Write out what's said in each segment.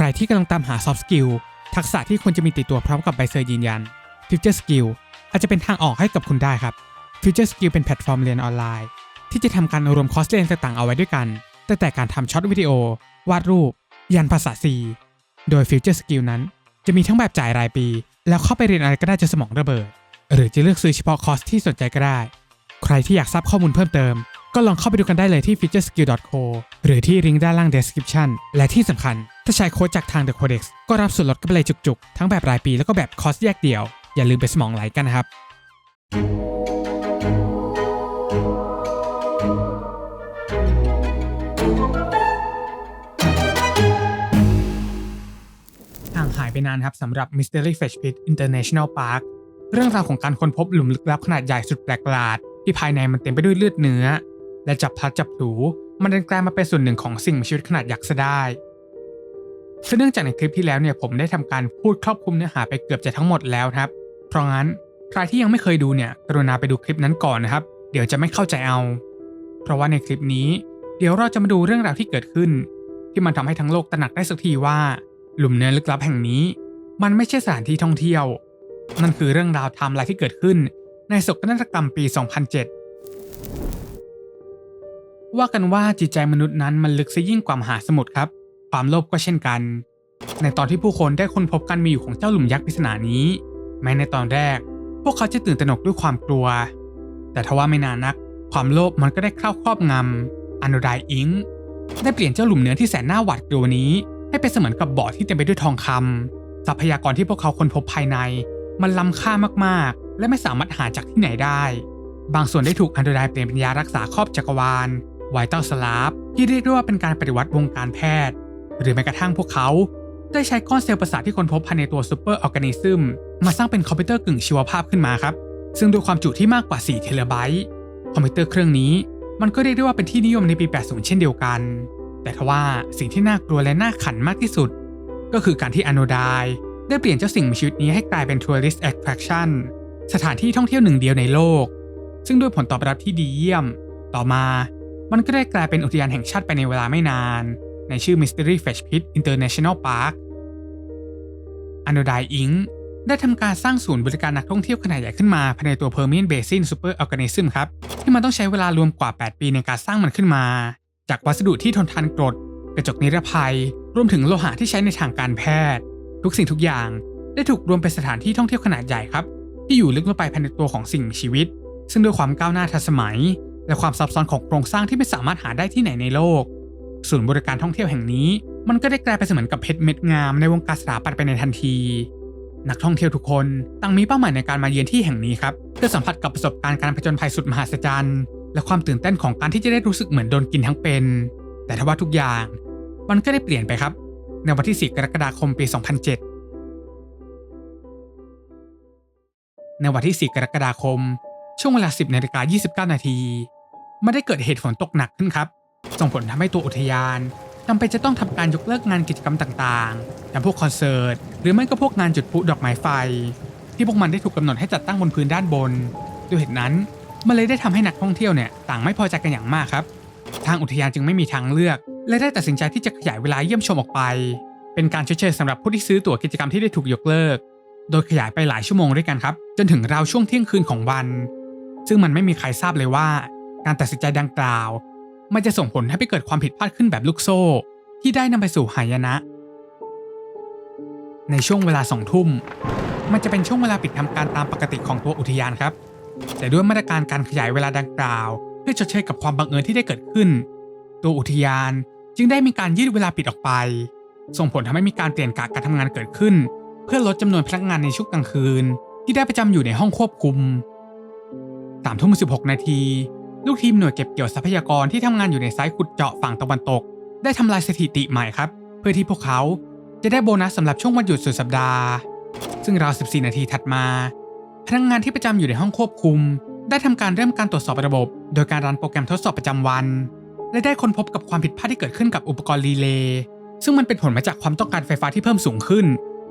ใครที่กำลังตามหา soft skill ทักษะที่ควรจะมีติดตัวพร้อมกับใบเซอร์ยืนยัน Future Skill อาจจะเป็นทางออกให้กับคุณได้ครับ Future Skill เป็นแพลตฟอร์มเรียนออนไลน์ ที่จะทำการรวมคอร์สเรียนต่างๆเอาไว้ด้วยกัน ตั้งแต่การทำช็อตวิดีโอ วาดรูป ยันภาษา C โดย Future Skill นั้น จะมีทั้งแบบจ่ายรายปี แล้วเข้าไปเรียนอะไรก็ได้จนสมองระเบิด หรือจะเลือกซื้อเฉพาะคอร์สที่สนใจก็ได้ ใครที่อยากทราบข้อมูลเพิ่มเติมก็ลองเข้าไปดูกันได้เลยที่ futureskill.co หรือที่ลิงก์ด้านล่าง description และที่สำคัญ ถ้าใช้โค้ดจากทาง The Codex ก็รับส่วนลดกันไปเลยจุกๆ ทั้งแบบรายปีแล้วก็แบบคอสแยกเดี่ยว อย่าลืมไปสมองไหลกันนะครับ ห่างหายไปนานครับสำหรับ Mystery Fish Pit International Park เรื่องราวของการค้นพบหลุมลึกลับขนาดใหญ่สุดแปลกประหลาด ที่ภายในมันเต็มไปด้วยเลือดเนื้อ และจับพลัดจับผลูมันดันกลายมาเป็นส่วนหนึ่งของสิ่งมีชีวิตขนาดยักษ์ซะได้ ซึ่งเนื่องจากในคลิปที่แล้วเนี่ยผมได้ทำการพูดครอบคลุมเนื้อหาไปเกือบจะทั้งหมดแล้วครับ เพราะงั้นใครที่ยังไม่เคยดูเนี่ยกรุณาไปดูคลิปนั้นก่อนนะครับ เดี๋ยวจะไม่เข้าใจเอา เพราะว่าในคลิปนี้ เดี๋ยวเราจะมาดูเรื่องราวที่เกิดขึ้น ที่มันทำให้ทั้งโลกตระหนักได้สักทีว่า หลุมเนื้อลึกลับแห่งนี้ มันไม่ใช่สถานที่ท่องเที่ยว นั่นคือเรื่องราวไทม์ไลน์ที่เกิดขึ้น ในศกนาฏกรรมปี 2007 ว่ากันว่าจิตใจมนุษย์นั้นมันลึกซะยิ่งกว่ามหาสมุทรครับ ความโลภก็เช่นกัน ในตอนที่ผู้คนได้ค้นพบการมีอยู่ของเจ้าหลุมยักษ์ปริศนานี้ แม้ในตอนแรก พวกเขาจะตื่นตระหนกด้วยความกลัว แต่ทว่าไม่นานนัก ความโลภมันก็ได้เข้าครอบงำอโนไดอิงได้เปลี่ยนเจ้าหลุมเนื้อที่แสนน่าหวาดกลัวนี้ ให้เป็นเสมือนกับบ่อที่เต็มไปด้วยทองคำทรัพยากรที่พวกเขาค้นพบภายใน มันล้ำค่ามากๆ และไม่สามารถหาจากที่ไหนได้ บางส่วนได้ถูกอันโดไดเปลี่ยนเป็นยารักษาครอบจักรวาลไวเตอร์สลาฟที่เรียกได้ว่าเป็นการปฏิวัติวงการแพทย์ หรือแม้กระทั่งพวกเขา ได้ใช้ก้อนเซลล์ประสาทที่ค้นพบภายในตัวซูเปอร์ออร์แกนิซึมมาสร้างเป็นคอมพิวเตอร์กึ่งชีวภาพขึ้นมาครับ ซึ่งด้วยความจุที่มากกว่า 4 เทราไบต์คอมพิวเตอร์เครื่องนี้ มันก็เรียกได้ว่าเป็นที่นิยมในปี 80 เช่นเดียวกัน แต่ทว่าสิ่งที่น่ากลัวและน่าขันมากที่สุด ก็คือการที่อโนไดได้เปลี่ยนเจ้าสิ่งมีชีวิตนี้ให้กลายเป็น tourist attraction สถานที่ท่องเที่ยวหนึ่งเดียวในโลก ซึ่งด้วยผลตอบรับที่ดีเยี่ยม ต่อมา มันก็ได้กลายเป็นอุทยานแห่งชาติไปในเวลาไม่นาน ในชื่อ Mystery Fish Pit International Park อโนไดอิงได้ทำการสร้างศูนย์บริการนักท่องเที่ยวขนาดใหญ่ขึ้นมาภายในตัว Permian Basin Super Organism ครับ ที่มันต้องใช้เวลารวมกว่า 8 ปีในการสร้างมันขึ้นมา จากวัสดุที่ทนทานกรด กระจกนิรภัย รวมถึงโลหะที่ใช้ในทางการแพทย์ ทุกสิ่งทุกอย่าง ได้ถูกรวมเป็นสถานที่ท่องเที่ยวขนาดใหญ่ครับ ที่อยู่ลึกลงไปภายในตัวของสิ่งมีชีวิต ซึ่งด้วยความก้าวหน้าทันสมัย และความซับซ้อนของโครงสร้างที่ไม่สามารถหาได้ที่ไหนในโลก ศูนย์บริการท่องเที่ยวแห่งนี้ มันก็ได้กลายเป็นเสมือนกับเพชรเม็ดงามในวงการสถาปัตย์ไปในทันที นักท่องเที่ยวทุกคนต่างมีเป้าหมายในการมาเยือนที่แห่งนี้ครับเพื่อสัมผัสกับประสบการณ์การผจญภัยสุดมหัศจรรย์ และความตื่นเต้นของการที่จะได้รู้สึกเหมือนโดนกินทั้งเป็น แต่ทว่าทุกอย่างมันก็ได้เปลี่ยนไปครับ ในวันที่ 4 กรกฎาคมปี 2007 ในวันที่ 4 กรกฎาคม ช่วงเวลา 10นาฬิกา29 นาทีมันได้เกิดเหตุฝนตกหนักขึ้นครับ ส่งผลทำให้ตัวอุทยานจำเป็นจะต้องทำการยกเลิกงานกิจกรรมต่างๆอย่างพวกคอนเสิร์ตหรือไม่ก็พวกงานจุดพลุดอกไม้ไฟ ที่พวกมันได้ถูกกำหนดให้จัดตั้งบนพื้นด้านบนด้วยเหตุนั้นมันเลยได้ทำให้นักท่องเที่ยวเนี่ยต่างไม่พอใจกันอย่างมากครับ ทางอุทยานจึงไม่มีทางเลือก และได้ตัดสินใจที่จะขยายเวลาเยี่ยมชมออกไป เป็นการชดเชยสำหรับผู้ที่ซื้อตั๋วกิจกรรมที่ได้ถูกยกเลิก โดยขยายไปหลายชั่วโมงด้วยกันครับ จนถึงราวช่วงเที่ยงคืนของวัน ซึ่งมันไม่มีใครทราบเลยว่า การตัดสินใจดังกล่าว มันจะส่งผลให้ไปเกิดความผิดพลาดขึ้นแบบลูกโซ่ ที่ได้นำไปสู่หายนะ ในช่วงเวลาสองทุ่ม มันจะเป็นช่วงเวลาปิดทำการตามปกติของตัวอุทยานครับ แต่ด้วยมาตรการการขยายเวลาดังกล่าว เพื่อชดเชยกับความบังเอิญที่ได้เกิดขึ้น ตัวอุทยานจึงได้มีการยืดเวลาปิดออกไป ส่งผลทำให้มีการเปลี่ยนกะการทำงานเกิดขึ้น เพื่อลดจำนวนพนักงานในช่วงกลางคืน ที่ได้ประจำอยู่ในห้องควบคุมสามทุ่มสิบหกนาที ลูกทีมหน่วยเก็บเกี่ยวทรัพยากรที่ทำงานอยู่ในไซต์ขุดเจาะฝั่งตะวันตก ได้ทำลายสถิติใหม่ครับ เพื่อที่พวกเขาจะได้โบนัสสำหรับช่วงวันหยุดสุดสัปดาห์ ซึ่งราว 14 นาทีถัดมา พนักงานที่ประจำอยู่ในห้องควบคุม ได้ทำการเริ่มการตรวจสอบระบบ โดยการรันโปรแกรมทดสอบประจำวัน และได้ค้นพบกับความผิดพลาดที่เกิดขึ้นกับอุปกรณ์รีเลย์ซึ่งมันเป็นผลมาจากความต้องการไฟฟ้าที่เพิ่มสูงขึ้น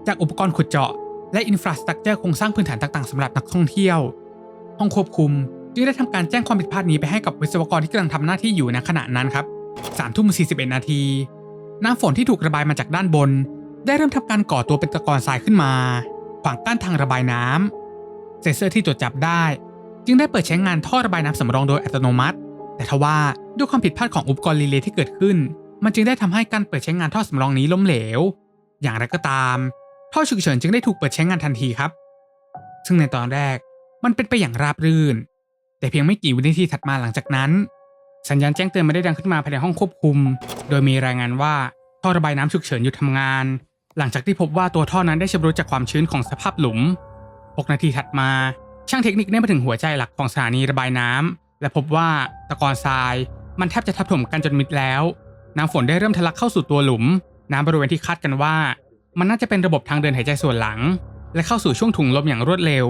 จากอุปกรณ์ขุดเจาะ และอินฟราสตรักเจอร์โครงสร้างพื้นฐานต่างๆสำหรับนักท่องเที่ยว ห้องควบคุม จึงได้ทำการแจ้งความผิดพลาดนี้ไปให้กับวิศวกรที่กำลังทำหน้าที่อยู่ในขณะนั้นครับสามทุ่มสี่สิบเอ็ดนาทีน้ำฝนที่ถูกระบายมาจากด้านบน ได้เริ่มทำการก่อตัวเป็นตะกอนทรายขึ้นมาขวางกั้นทางระบายน้ำเซนเซอร์ที่ตรวจจับได้ จึงได้เปิดใช้งานท่อระบายน้ำสำรองโดยอัตโนมัติ แต่ทว่าด้วยความผิดพลาดของอุปกรณ์รีเลย์ที่เกิดขึ้น มันจึงได้ทำให้การเปิดใช้งานท่อสำรองนี้ล้มเหลว อย่างไรก็ตาม ท่อฉุกเฉินจึงได้ถูกเปิดใช้งานทันทีครับ ซึ่งในตอนแรกมันเป็นไปอย่างราบรื่น แต่เพียงไม่กี่วินาทีถัดมาหลังจากนั้น สัญญาณแจ้งเตือนไม่ได้ดังขึ้นมาภายในห้องควบคุม โดยมีรายงานว่าท่อระบายน้ำฉุกเฉินหยุดทำงาน หลังจากที่พบว่าตัวท่อนั้นได้ชำรุดจากความชื้นของสภาพหลุม 6 นาทีถัดมา ช่างเทคนิคได้มาถึงหัวใจหลักของสถานีระบายน้ำและพบว่าตะกอนทราย มันแทบจะทับถมกันจนมิดแล้ว น้ำฝนได้เริ่มทะลักเข้าสู่ตัวหลุม น้ำบริเวณที่คาดกันว่า มันน่าจะเป็นระบบทางเดินหายใจส่วนหลัง และเข้าสู่ช่วงถุงลมอย่างรวดเร็ว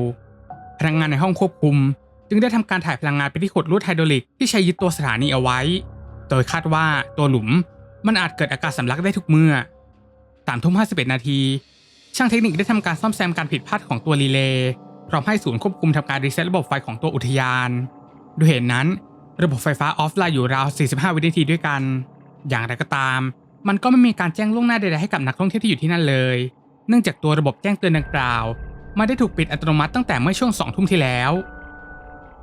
พนักงานในห้องควบคุม จึงได้ทำการถ่ายพลังงานไปที่ขดลวดไฮดรอลิกที่ใช้ยึดตัวสถานีเอาไว้ โดยคาดว่าตัวหลุมมันอาจเกิดอาการสำลักได้ทุกเมื่อสามทุ่มห้าสิบเอ็ดนาที ช่างเทคนิคได้ทำการซ่อมแซมการผิดพลาดของตัวรีเลย์พร้อมให้ศูนย์ควบคุมทำการรีเซ็ตระบบไฟของตัวอุทยาน ด้วยเหตุนั้น ระบบไฟฟ้าออฟไลน์อยู่ราว 45 วินาทีด้วยกัน อย่างไรก็ตาม มันก็ไม่มีการแจ้งล่วงหน้าใดๆให้กับนักท่องเที่ยวที่อยู่ที่นั่นเลย เนื่องจากตัวระบบแจ้งเตือนดังกล่าวไม่ได้ถูกปิดอัตโนมัติตั้งแต่เมื่อช่วงสองทุ่มที่แล้ว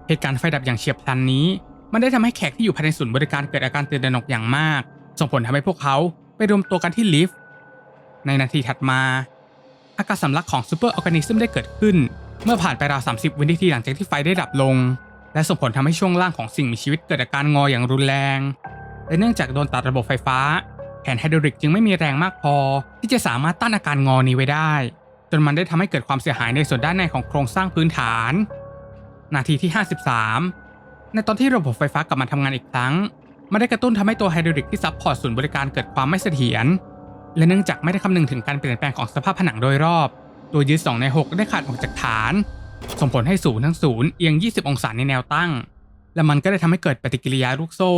เหตุการณ์ไฟดับอย่างเฉียบพลันนี้ มันได้ทำให้แขกที่อยู่ภายในศูนย์บริการเกิดอาการตื่นตระหนกอย่างมาก ส่งผลทำให้พวกเขาไปรวมตัวกันที่ลิฟต์ ในนาทีถัดมา อาการสำลักของซูเปอร์ออร์แกนิซึมได้เกิดขึ้น เมื่อผ่านไปราว 30 วินาทีหลังจากที่ไฟได้ดับลง และส่งผลทำให้ช่วงล่างของสิ่งมีชีวิตเกิดอาการงออย่างรุนแรง และเนื่องจากโดนตัดระบบไฟฟ้าแผนไฮดรอลิกจึงไม่มีแรงมากพอ ที่จะสามารถต้านอาการงอนี้ไว้ได้ จนมันได้ทำให้เกิดความเสียหายในส่วนด้านในของโครงสร้างพื้นฐาน นาทีที่ 53 ในตอนที่ระบบไฟฟ้ากลับมาทำงานอีกครั้งมันได้กระตุ้นทำให้ตัวไฮดรอลิกที่ซับพอร์ตศูนย์บริการเกิดความไม่เสถียรและเนื่องจากไม่ได้คำนึงถึงการเปลี่ยนแปลงของสภาพผนังโดยรอบ ตัวยึด2ใน 6 ได้ขาดออกจากฐาน ส่งผลให้ศูนย์ทั้งศูนย์เอียง 20 องศาในแนวตั้ง และมันก็ได้ทำให้เกิดปฏิกิริยาลูกโซ่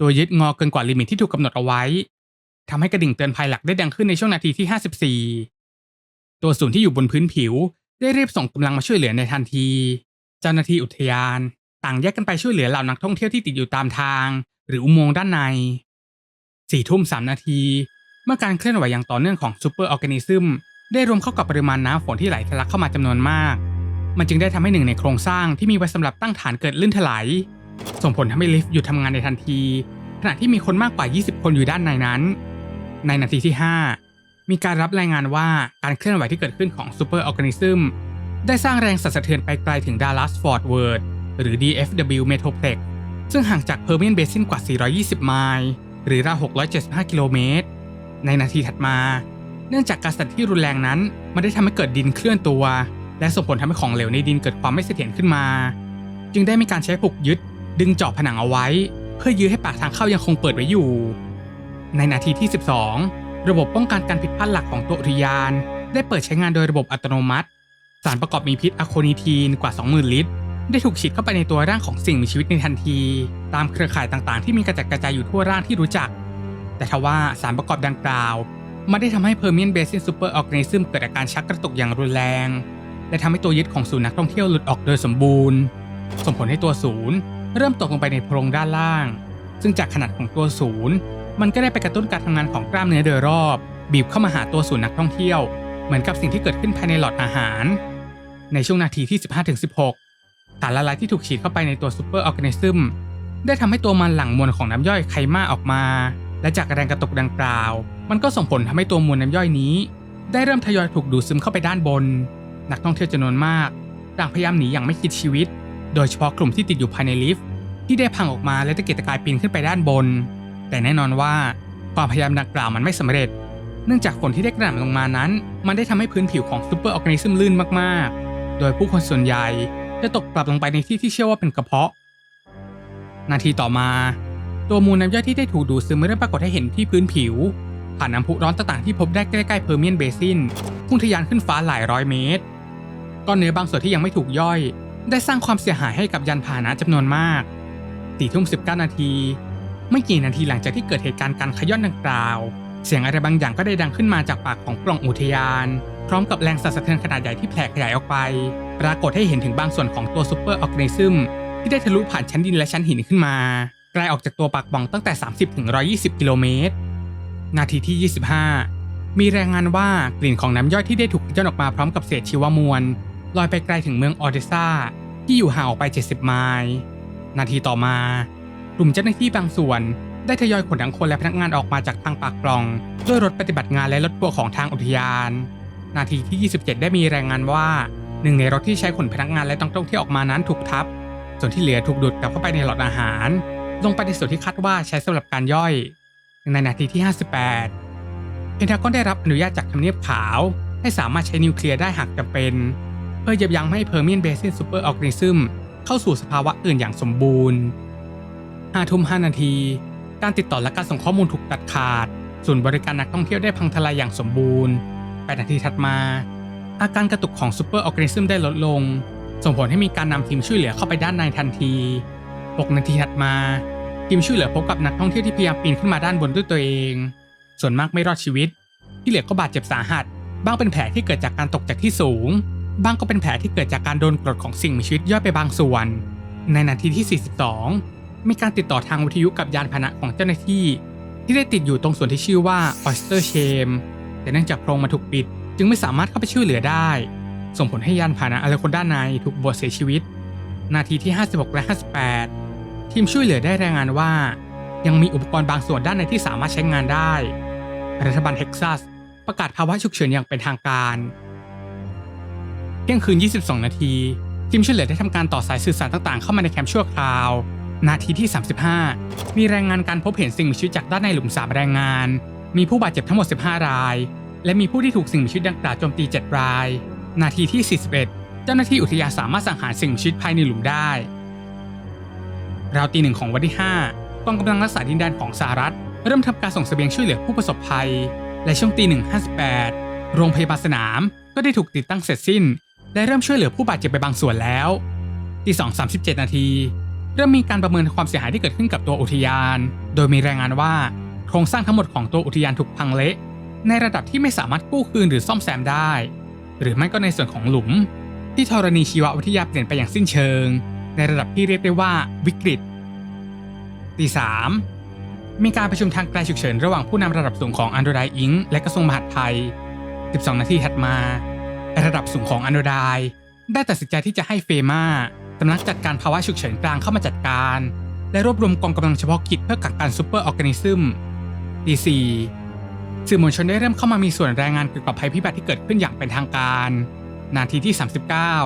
ตัวยึดงอเกินกว่าลิมิตที่ถูกกำหนดเอาไว้ทำให้กระดิ่งเตือนภัยหลักได้ดังขึ้นในช่วงนาทีที่ 54 ตัวศูนย์ที่อยู่บนพื้นผิว ได้รีบส่งกำลังมาช่วยเหลือในทันที เจ้าหน้าที่อุทยาน ต่างแยกกันไปช่วยเหลือเหล่านักท่องเที่ยวที่ติดอยู่ตามทาง หรืออุโมงค์ด้านในสี่ทุ่มสามนาที เมื่อการเคลื่อนไหวอย่างต่อเนื่องของซูเปอร์ออร์แกนิซึมได้รวมเข้ากับปริมาณน้ำฝนที่ไหลทะลักเข้ามาจำนวนมาก มันจึงได้ทำให้หนึ่งในโครงสร้างที่มีไว้สำหรับตั้งฐานเกิดลื่นถลาย ส่งผลทำให้ลิฟต์หยุดทำงานในทันที ขณะที่มีคนมากกว่า 20 คนอยู่ด้านในนั้น ในนาทีที่ 5 มีการรับรายงานว่าการเคลื่อนไหวที่เกิดขึ้นของซูเปอร์ออร์แกนิซึม ได้สร้างแรงสั่นสะเทือนไปไกลถึงดัลลัสฟอร์ w เวิร์ดหรือ DFW Metroplex ซึ่งห่างจากเพอร์เมียนเบซินกว่า 420 ไมล์หรือราว675 กิโลเมตร ในนาทีถัดมา เนื่องจากการสั่นที่รุนแรงนั้น มันได้ทำให้เกิดดินเคลื่อนตัว และส่งผลทำให้ของเหลวในดินเกิดความไม่เสถียรขึ้นมา จึงได้มีการใช้ผูกยึด ดึงเจาะผนังเอาไว้ เพื่อยื้อให้ปากทางเข้ายังคงเปิดไว้อยู่ ในนาทีที่ 12 ระบบป้องกันการผิดพลาดหลักของตัวอุทยาน ได้เปิดใช้งานโดยระบบอัตโนมัติ สารประกอบมีพิษอะโคนิทีนกว่า 20,000 ลิตร ได้ถูกฉีดเข้าไปในตัวร่างของสิ่งมีชีวิตในทันที ตามเครือข่ายต่างๆ ที่มีกระจัดกระจายอยู่ทั่วร่างที่รู้จัก แต่ทว่าสารประกอบดังกล่าว มันได้ทำให้เพอร์เมียนเบซินซูเปอร์ออร์แกนิซึมเกิดอาการชักกระตุกอย่างรุนแรง และทำให้ตัวยึดของศูนย์นักท่องเที่ยวหลุดออกโดยสมบูรณ์ ส่งผลให้ตัวศูนย์เริ่มตกลงไปในโพรงด้านล่าง ซึ่งจากขนาดของตัวศูนย์มันก็ได้ไปกระตุ้นการทำงานของกล้ามเนื้อโดยรอบ บีบเข้ามาหาตัวศูนย์นักท่องเที่ยว เหมือนกับสิ่งที่เกิดขึ้นภายในหลอดอาหาร ในช่วงนาทีที่ 15-16 สารละลายที่ถูกฉีดเข้าไปในตัวซูเปอร์ออร์แกนิซึมได้ทำให้ตัวมันหลั่งมวลของน้ำย่อยไคมาออกมา และจากแรงกระตุกดังกล่าว มันก็ส่งผลทำให้ตัวมวลน้ำย่อยนี้ ได้เริ่มทยอยถูกดูดซึมเข้าไปด้านบน นักท่องเที่ยวจำนวนมากต่างพยายามหนีอย่างไม่คิดชีวิต โดยเฉพาะกลุ่มที่ติดอยู่ภายในลิฟต์ที่ได้พังออกมาและตะเกียกตะกายปีนขึ้นไปด้านบน แต่แน่นอนว่าความพยายามดังกล่าวมันไม่สำเร็จ เนื่องจากฝนที่ได้กระหน่ำลงมานั้น มันได้ทำให้พื้นผิวของซูเปอร์ออร์แกนิซึมลื่นมากๆ โดยผู้คนส่วนใหญ่จะตกกลับลงไปในที่ที่เชื่อว่าเป็นกระเพาะ นาทีต่อมา ตัวมูลน้ำย่อยที่ได้ถูกดูดซึมเริ่มปรากฏให้เห็นที่พื้นผิว ผ่านน้ำพุร้อนต่างๆที่พบได้ใกล้ๆเพอร์เมียนเบซินพุ่งทะยานขึ้นฟ้าหลายร้อยเมตรก้อนเนื้อบางส่วนที่ยังไม่ถูกย่อย ได้สร้างความเสียหายให้กับยานพาหนะจำนวนมากสี่ทุ่มสิบเก้านาที ไม่กี่นาทีหลังจากที่เกิดเหตุการณ์การขย้อนดังกล่าว เสียงอะไรบางอย่างก็ได้ดังขึ้นมาจากปากของปล่องอุทยาน พร้อมกับแรงสั่นสะเทือนขนาดใหญ่ที่แผ่ขยายออกไป ปรากฏให้เห็นถึงบางส่วนของตัวซูเปอร์ออร์แกนิซึมที่ได้ทะลุผ่านชั้นดินและชั้นหินขึ้นมา ไกลออกจากตัวปากป่องตั้งแต่ 30-120 กิโลเมตร นาทีที่ 25 มีรายงานว่ากลิ่นของน้ำย่อยที่ได้ถูกย่อนออกมาพร้อมกับเศษชีวมวลลอยไปไกลถึงเมืองออเดซ่า ที่อยู่ห่างออกไป 70 ไมล์นาทีต่อมากลุ่มเจ้าหน้าที่บางส่วน ได้ทยอยขนทั้งคนและพนักงานออกมาจากทางปากปล่อง ด้วยรถปฏิบัติงานและรถทัวร์ของทางอุทยาน นาทีที่ 27 ได้มีรายงานว่าหนึ่งในรถที่ใช้ขนพนักงานและนักท่องเที่ยวออกมานั้นถูกทับ ส่วนที่เหลือถูกดูดกลับเข้าไปในหลอดอาหาร ลงไปในส่วนที่คาดว่าใช้สำหรับการย่อย ในนาทีที่ 58 เพนทากอนได้รับอนุญาตจากทำเนียบขาว ให้สามารถใช้นิวเคลียร์ได้หากจำเป็น เพื่อยับยั้งไม่ให้เพอร์เมียนเบซินซูเปอร์ออร์แกนิซึมเข้าสู่สภาวะอื่นอย่างสมบูรณ์5ทุ่ม5นาที การติดต่อและการส่งข้อมูลถูกตัดขาด ส่วนย์บริการนักท่องเที่ยวได้พังทลายอย่างสมบูรณ์ 8 นาทีถัดมา อาการกระตุกของซูเปอร์ออร์แกนิซึมได้ลดลง ส่งผลให้มีการนำทีมช่วยเหลือเข้าไปด้านในทันที 6 นาทีถัดมา ทีมช่วยเหลือพบกับนักท่องเที่ยวที่พยายามปีนขึ้นมาด้านบนด้วยตัวเอง ส่วนมากไม่รอดชีวิต ที่เหลือก็บาดเจ็บสาหัส บ้างเป็นแผลที่เกิดจากการตกจากที่สูง บ้างก็เป็นแผลที่เกิดจากการโดนกรดของสิ่งมีชีวิตย่อยไปบางส่วน ในนาทีที่ 42 มีการติดต่อทางวิทยุกับยานพาหนะของเจ้าหน้าที่ที่ได้ติดอยู่ตรงส่วนที่ชื่อว่า Oyster Shame แต่เนื่องจากโพรงมันถูกปิด จึงไม่สามารถเข้าไปช่วยเหลือได้ ส่งผลให้ยานพาหนะอะไรคนด้านในถูกบวชเสียชีวิต นาทีที่ 56 และ 58 ทีมช่วยเหลือได้รายงานว่า ยังมีอุปกรณ์บางส่วนด้านในที่สามารถใช้งานได้ รัฐบาลเท็กซัสประกาศภาวะฉุกเฉินอย่างเป็นทางการเที่ยงคืน 22 นาทีทีมช่วยเหลือได้ทำการต่อสายสื่อสารต่างๆ เข้ามาในแคมป์ชั่วคราว นาทีที่ 35 มีรายงานการพบเห็นสิ่งมีชีวิตจากด้านในหลุมสามรายงาน มีผู้บาดเจ็บทั้งหมด 15 ราย และมีผู้ที่ถูกสิ่งมีชีวิตดังกล่าวโจมตี 7 ราย นาทีที่ 41 เจ้าหน้าที่อุทยานสามารถสังหารสิ่งมีชีวิตภายในหลุมได้ ราวตีหนึ่งของวันที่ 5กองกำลังรักษาดินแดนของสหรัฐ เริ่มทำการส่งเสบียงช่วยเหลือผู้ประสบภัย และช่วงตีหนึ่งห้าสิบแปดโรงพยาบาลสนามก็ได้ถูกติดตั้งเสร็จสิ้น และเริ่มช่วยเหลือผู้บาดเจ็บไปบางส่วนแล้วตีสองสามสิบเจ็ดนาทีเริ่มมีการประเมินความเสียหายที่เกิดขึ้นกับตัวอุทยาน โดยมีรายงานว่า โครงสร้างทั้งหมดของตัวอุทยานถูกพังเละ ในระดับที่ไม่สามารถกู้คืนหรือซ่อมแซมได้ หรือไม่ก็ในส่วนของหลุม ที่ธรณีชีววิทยาเปลี่ยนไปอย่างสิ้นเชิง ในระดับที่เรียกได้ว่าวิกฤตตีสามมีการประชุมทางไกลฉุกเฉินระหว่างผู้นำระดับสูงของอันโดไดอิงและกระทรวงมหาดไทย 12 นาทีถัดมา ระดับสูงของอันโดไดได้ตัดสินใจที่จะให้เฟมาสำนักจัดการภาวะฉุกเฉินกลางเข้ามาจัดการ และรวบรวมกองกำลังเฉพาะกิจเพื่อกักกันซูเปอร์ออร์แกนิซึม ตีสี่สื่อมวลชนได้เริ่มเข้ามามีส่วนรายงานเกี่ยวกับภัยพิบัติที่เกิดขึ้นอย่างเป็นทางการ นาทีที่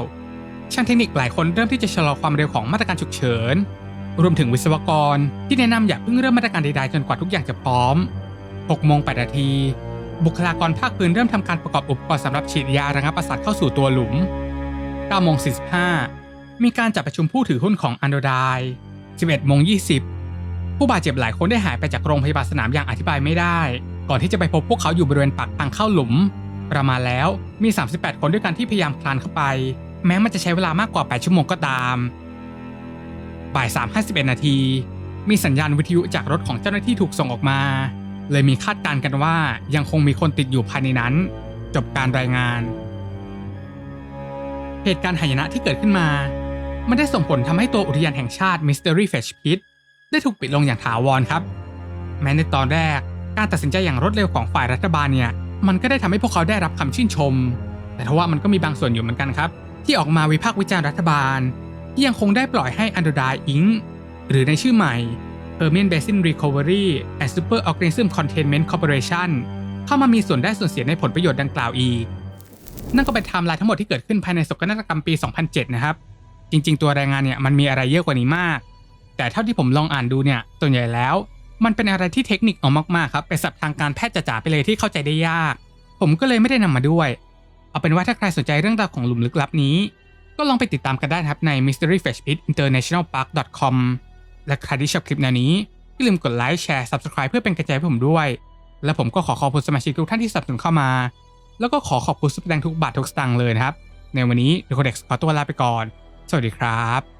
39 ช่างเทคนิคหลายคนเริ่มที่จะชะลอความเร็วของมาตรการฉุกเฉิน รวมถึงวิศวกรที่แนะนำอย่าเพิ่งเริ่มมาตรการใดๆจนกว่าทุกอย่างจะพร้อม6โมง8นาที บุคลากรภาคพื้นเริ่มทำการประกอบอุปกรณ์สำหรับฉีดยาระงับประสาทเข้าสู่ตัวหลุม9โมง45 มีการจัดประชุมผู้ถือหุ้นของอันโดได11โมง20 ผู้บาดเจ็บหลายคนได้หายไปจากโรงพยาบาลสนามอย่างอธิบายไม่ได้ ก่อนที่จะไปพบพวกเขาอยู่บริเวณปากทางเข้าหลุม ประมาณแล้วมี 38 คนด้วยกันที่พยายามคลานเข้าไป แม้มันจะใช้เวลามากกว่า 8 ชั่วโมงก็ตาม บ่าย 3 51 นาที มีสัญญาณวิทยุจากรถของเจ้าหน้าที่ถูกส่งออกมา เลยมีคาดการณ์กันว่ายังคงมีคนติดอยู่ภายในนั้น จบการรายงาน เหตุการณ์หายนะที่เกิดขึ้นมา มันได้ส่งผลทำให้ตัวอุทยานแห่งชาติ Mystery Fish Pit ได้ถูกปิดลงอย่างถาวรครับ แม้ในตอนแรกการตัดสินใจอย่างรวดเร็วของฝ่ายรัฐบาลเนี่ยมันก็ได้ทำให้พวกเขาได้รับคำชื่นชม แต่ทว่ามันก็มีบางส่วนอยู่เหมือนกันครับ ที่ออกมาวิพากษ์วิจารณ์รัฐบาล ที่ยังคงได้ปล่อยให้อันโดดาอิงหรือในชื่อใหม่ Permian Basin Recovery and Super Organism Containment Corporation เข้ามามีส่วนได้ส่วนเสียในผลประโยชน์ดังกล่าวอีก นั่นก็เป็นไทม์ไลน์ทั้งหมดที่เกิดขึ้นภายในศกนาฏกรรมปี 2007 นะครับ จริง ๆ ตัวรายงานเนี่ยมันมีอะไรเยอะกว่านี้มาก แต่เท่าที่ผมลองอ่านดูเนี่ยส่วนใหญ่แล้ว มันเป็นอะไรที่เทคนิคเอามากๆครับเป็นศัพท์ทางการแพทย์จ๋าๆไปเลยที่เข้าใจได้ยาก ผมก็เลยไม่ได้นำมาด้วย เอาเป็นว่าถ้าใครสนใจเรื่องราวของหลุมลึกลับนี้ ก็ลองไปติดตามกันได้ครับใน mystery fish pit international park com และใครที่ชอบคลิปแนวนี้อย่าลืมกดไลค์แชร์ subscribe เพื่อเป็นกำลังใจให้ผมด้วย และผมก็ขอขอบคุณสมาชิกทุกท่านที่สนับสนุนเข้ามา แล้วก็ขอขอบคุณสุดแดงทุกบาททุกสตางค์เลยนะครับ ในวันนี้เดอะโคเด็กขอตัวลาไปก่อน สวัสดีครับ